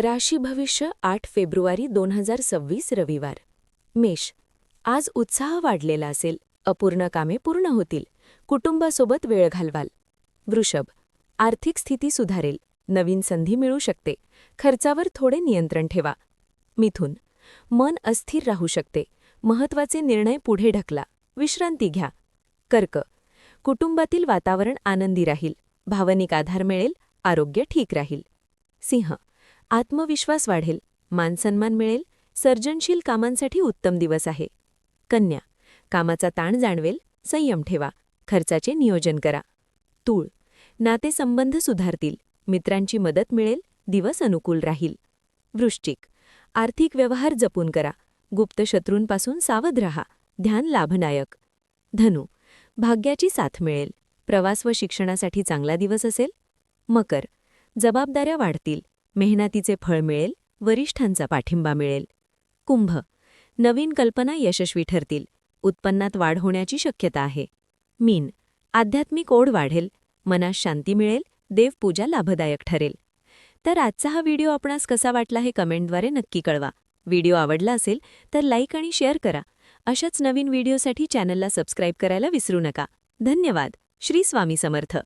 राशी भविष्य आठ फेब्रुवारी दोन हजार सव्वीस रविवार. मेष. आज उत्साह वाढलेला असेल. अपूर्ण कामे पूर्ण होतील. कुटुंबासोबत वेळ घालवाल. वृषभ. आर्थिक स्थिती सुधारेल. नवीन संधी मिळू शकते. खर्चावर थोडे नियंत्रण ठेवा. मिथुन. मन अस्थिर राहू शकते. महत्त्वाचे निर्णय पुढे ढकला. विश्रांती घ्या. कर्क. कुटुंबातील वातावरण आनंदी राहील. भावनिक आधार मिळेल. आरोग्य ठीक राहील. सिंह. आत्मविश्वास वाढेल मानसन्मान मिळेल सर्जनशील कामांसाठी उत्तम दिवस आहे. कन्या कामाचा ताण जाणवेल संयम ठेवा खर्चाचे नियोजन करा. तूळ नातेसंबंध सुधारतील मित्रांची मदत मिळेल दिवस अनुकूल राहील. वृश्चिक आर्थिक व्यवहार जपून करा गुप्त शत्रूंपासून सावध रहा ध्यान लाभनायक. धनु भाग्याची साथ मिळेल प्रवास व शिक्षणासाठी चांगला दिवस असेल. मकर जबाबदाऱ्या वाढतील मेहनतीचे फळ मिळेल वरिष्ठांचा पाठिंबा मिळेल. कुंभ. नवीन कल्पना यशस्वी ठरतील. उत्पन्नात वाढ होण्याची शक्यता आहे. मीन. आध्यात्मिक ओढ वाढेल. मनास शांती मिळेल. देवपूजा लाभदायक ठरेल. तर आजचा हा व्हिडिओ आपणास कसा वाटला हे कमेंटद्वारे नक्की कळवा. व्हिडिओ आवडला असेल तर लाईक आणि शेअर करा. अशाच नवीन व्हिडिओसाठी चॅनलला सबस्क्राईब करायला विसरू नका. धन्यवाद. श्री स्वामी समर्थ.